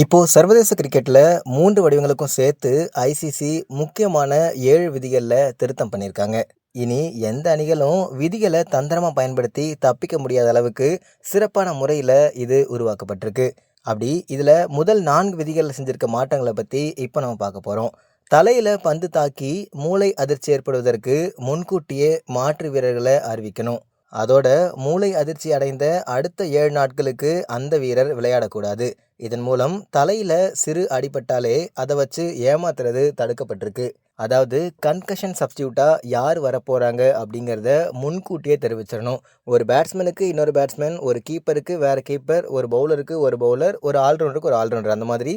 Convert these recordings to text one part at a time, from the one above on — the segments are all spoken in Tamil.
இப்போது சர்வதேச கிரிக்கெட்டில் மூன்று வடிவங்களுக்கும் சேர்த்து ஐசிசி முக்கியமான ஏழு விதிகளில் திருத்தம் பண்ணியிருக்காங்க. இனி எந்த அணிகளும் விதிகளை தந்திரமாக பயன்படுத்தி தப்பிக்க முடியாத அளவுக்கு சிறப்பான முறையில் இது உருவாக்கப்பட்டிருக்கு. அப்படி இதில் முதல் நான்கு விதிகளில் செஞ்சிருக்க மாற்றங்களை பற்றி இப்போ நம்ம பார்க்க போகிறோம் தலையில் பந்து தாக்கி மூளை அதிர்ச்சி ஏற்படுவதற்கு முன்கூட்டியே மாற்று வீரர்களை அறிவிக்கணும். அதோட மூளை அதிர்ச்சி அடைந்த அடுத்த ஏழு நாட்களுக்கு அந்த வீரர் விளையாடக்கூடாது. இதன் மூலம் தலையில சிறு அடிபட்டாலே அதை வச்சு ஏமாத்துறது தடுக்கப்பட்டிருக்கு. அதாவது கன்கஷன் சப்ஸ்டியூட்டா யார் வரப்போறாங்க அப்படிங்கிறத முன்கூட்டியே தெரிவிச்சிடணும் ஒரு பேட்ஸ்மேனுக்கு இன்னொரு பேட்ஸ்மேன், ஒரு கீப்பருக்கு வேற கீப்பர், ஒரு பவுலருக்கு ஒரு பவுலர், ஒரு ஆல்ரவுண்டருக்கு ஒரு ஆல்ரவுண்டர் அந்த மாதிரி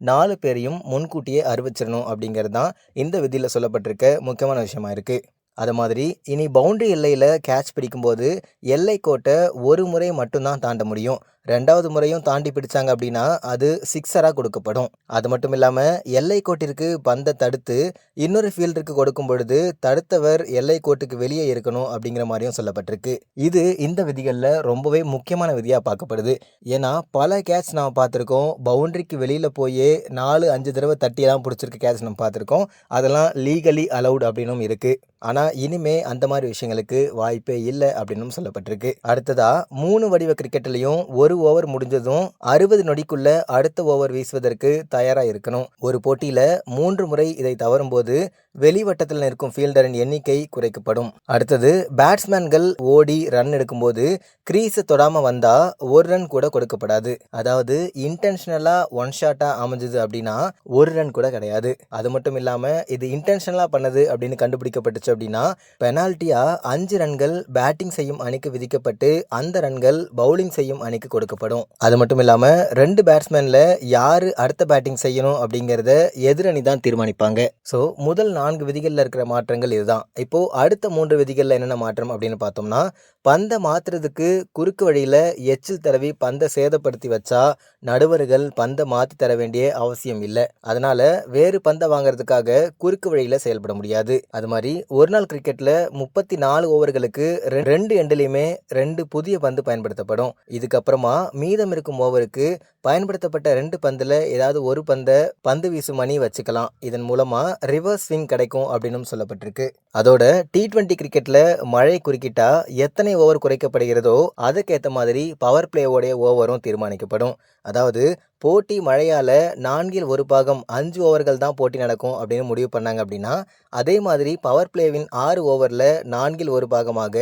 நாலு பேரையும் முன்கூட்டியே அறிவிச்சிரணும் அப்படிங்கிறது தான் இந்த விதியில் சொல்லப்பட்டிருக்க முக்கியமான விஷயமா இருக்குது அது மாதிரி இனி பவுண்டரி எல்லையில் கேட்ச் பிடிக்கும்போது எல்லை கோட்டை ஒரு முறை மட்டும்தான் தாண்ட முடியும். ரெண்டாவது முறையும் தாண்டி பிடிச்சாங்க அப்படின்னா அது சிக்ஸராக கொடுக்கப்படும். அது மட்டும் இல்லாமல் எல்லை கோட்டிற்கு பந்தை தடுத்து இன்னொரு ஃபீல்டருக்கு கொடுக்கும் பொழுது தடுத்தவர் எல்லை கோட்டுக்கு வெளியே இருக்கணும் அப்படிங்கிற மாதிரியும் சொல்லப்பட்டிருக்கு. இது இந்த விதிகளில் ரொம்பவே முக்கியமான விதியாக பார்க்கப்படுது. ஏன்னா பல கேட்ச் நாம் பார்த்துருக்கோம் பவுண்டரிக்கு வெளியில் போயே 4, 5 தடவ தட்டிலாம் புடிச்சிருக்க கேட்ச் நம்ம பார்த்துருக்கோம் அதெல்லாம் லீகலி அலவுட் அப்படின்னும் இருக்குது ஆனால் இனிமே அந்த மாதிரி விஷயங்களுக்கு வாய்ப்பே இல்லை அப்படின்னும் சொல்லப்பட்டிருக்கு. அடுத்ததாக மூணு வடிவ கிரிக்கெட்லேயும் ஒரு ஓவர் முடிஞ்சதும் 60 நொடிக்குள்ள அடுத்த ஓவர் வீசுவதற்கு தயாராக இருக்கணும். ஒரு போட்டியில மூன்று முறை இதை தவறும்போது வெளிவட்டத்தில் நிற்கும் ஃபீல்டரின் எண்ணிக்கை குறைக்கப்படும். அடுத்தது பேட்ஸ்மேன்கள் ஓடி ரன் எடுக்கும்போது கிரீஸ தொடாம வந்தா 1 ரன் கூட கொடுக்கப்படாது. அதாவது இன்டென்ஷனலா ஒன் ஷாட்டா அமைஞ்சது அப்படின்னா ஒரு ரன் கூட கிடையாது. அது மட்டும் இல்லாம இது இன்டென்ஷனலா பண்ணது அப்படின்னு கண்டுபிடிக்கப்பட்டுச்சு அப்படின்னா பெனால்டியா அஞ்சு ரன்கள் பேட்டிங் செய்யும் அணிக்கு விதிக்கப்பட்டு அந்த ரன்கள் பவுலிங் செய்யும் அணிக்கு கொடுக்கப்படும். அது மட்டும் இல்லாம ரெண்டு பேட்ஸ்மேன்ல யாரு அடுத்த பேட்டிங் செய்யணும் அப்படிங்கிறத எதிரணி தான் தீர்மானிப்பாங்க. ஸோ முதல் நான்கு விதிகள்ல இருக்கிற மாற்றங்கள் இதுதான். இப்போ அடுத்த மூன்று விதிகள்ல என்னென்ன மாற்றம் அப்படின்னு பார்த்தோம்னா பந்தை மாத்துறதுக்கு குறுக்கு வழியில எச்சில் தடவி பந்தை சேதப்படுத்தி வச்சா நடுவர்கள் பந்தை மாத்தி தர வேண்டிய அவசியம் இல்லை அதனால வேறு பந்தை வாங்குறதுக்காக குறுக்கு வழியில செயல்பட முடியாது. அது மாதிரி ஒரு நாள் கிரிக்கெட்டில் கிரிக்கெட்ல 34 ஓவர்களுக்கு ரெண்டு எண்டுலேயுமே ரெண்டு புதிய பந்து பயன்படுத்தப்படும். இதுக்கப்புறமா மீதம் இருக்கும் ஓவருக்கு பயன்படுத்தப்பட்ட ரெண்டு பந்தில் ஏதாவது ஒரு பந்தை பந்து வீசும் அணி வச்சுக்கலாம். இதன் மூலமாக ரிவர்ஸ் ஸ்விங் கிடைக்கும் அப்படின்னும் சொல்லப்பட்டிருக்கு. அதோட டி ட்வெண்ட்டி கிரிக்கெட்டில் மழை குறுக்கிட்டா எத்தனை ஓவர் குறைக்கப்படுகிறதோ அதுக்கேற்ற மாதிரி பவர் பிளேவோடைய ஓவரும் தீர்மானிக்கப்படும். அதாவது போட்டி மழையால் நான்கில் ஒரு பாகம் அஞ்சு ஓவர்கள் தான் போட்டி நடக்கும் அப்படின்னு முடிவு பண்ணாங்க அப்படின்னா அதே மாதிரி பவர் பிளேவின் ஆறு ஓவரில் நான்கில் ஒரு பாகமாக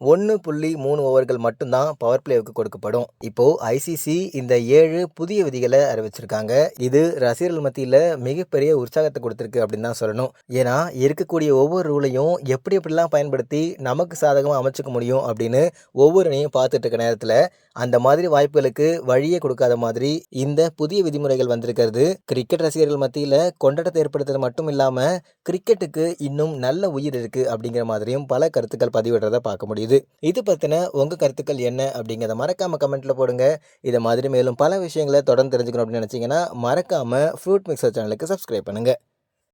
1.3 ஓவர்கள் மட்டும்தான் பவர் பிளேவுக்கு கொடுக்கப்படும். இப்போ ஐசிசி இந்த ஏழு புதிய விதிகளை அறிவிச்சிருக்காங்க. இது ரசிகர்கள் மத்தியில் மிகப்பெரிய உற்சாகத்தை கொடுத்துருக்கு அப்படின்னு தான் சொல்லணும். ஏன்னா இருக்கக்கூடிய ஒவ்வொரு ரூலையும் எப்படி எப்படிலாம் பயன்படுத்தி நமக்கு சாதகமாக அமைச்சுக்க முடியும் அப்படின்னு ஒவ்வொரு அணியும் பார்த்துட்டு இருக்க நேரத்தில் அந்த மாதிரி வாய்ப்புகளுக்கு வழியே கொடுக்காத மாதிரி இந்த புதிய விதிமுறைகள் வந்திருக்கிறது கிரிக்கெட் ரசிகர்கள் மத்தியில் கொண்டாட்டத்தை ஏற்படுத்துறது மட்டும் இல்லாமல் கிரிக்கெட்டுக்கு இன்னும் நல்ல உயிர் இருக்குது அப்படிங்கிற மாதிரியும் பல கருத்துக்கள் பதிவிடுறத பார்க்க முடியுது. இது பற்றின உங்கள் கருத்துக்கள் என்ன அப்படிங்கிறத மறக்காமல் கமெண்ட்டில் போடுங்க. இதை மாதிரி மேலும் பல விஷயங்களை தொடர்ந்து தெரிஞ்சுக்கணும் அப்படின்னு நினச்சிங்கன்னா மறக்காமல் ஃப்ரூட் மிக்சர் சேனலுக்கு சப்ஸ்கிரைப் பண்ணுங்கள்